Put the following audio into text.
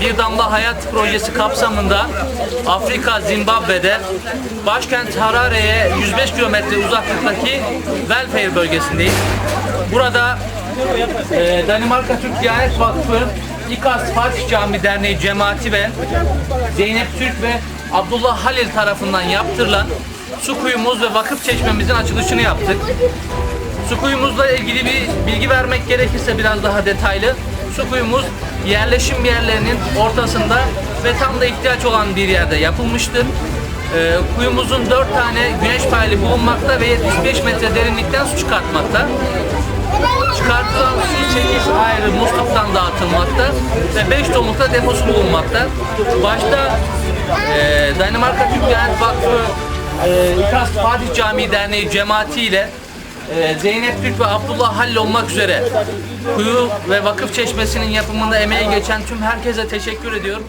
Bir Damla Hayat projesi kapsamında Afrika Zimbabwe'de başkent Harare'ye 105 kilometre uzaklıktaki Welfare bölgesindeyiz. Burada e, Danimarka Türk Diyanet Vakfı, İKAS Fatih Cami Derneği cemaati ve Zeynep Türk ve Abdullah Halil tarafından yaptırılan su kuyumuz ve vakıf çeşmemizin açılışını yaptık. Su kuyumuzla ilgili bir bilgi vermek gerekirse biraz daha detaylı. Su kuyumuz yerleşim yerlerinin ortasında ve tam da ihtiyaç olan bir yerde yapılmıştır. Ee, kuyumuzun 4 tane güneş paneli bulunmakta ve 75 metre derinlikten su çıkartmakta. Çıkartılan su çekiş ayrı musluktan dağıtılmakta ve 5 tonlukta deposu bulunmakta. Başta e, Danimarka Türk Vakfı e, İKAS Fatih Camii Derneği cemaati ile e, Zeynep Türk ve Abdullah Halil olmak üzere kuyu ve vakıf çeşmesinin yapımında emeği geçen tüm herkese teşekkür ediyorum.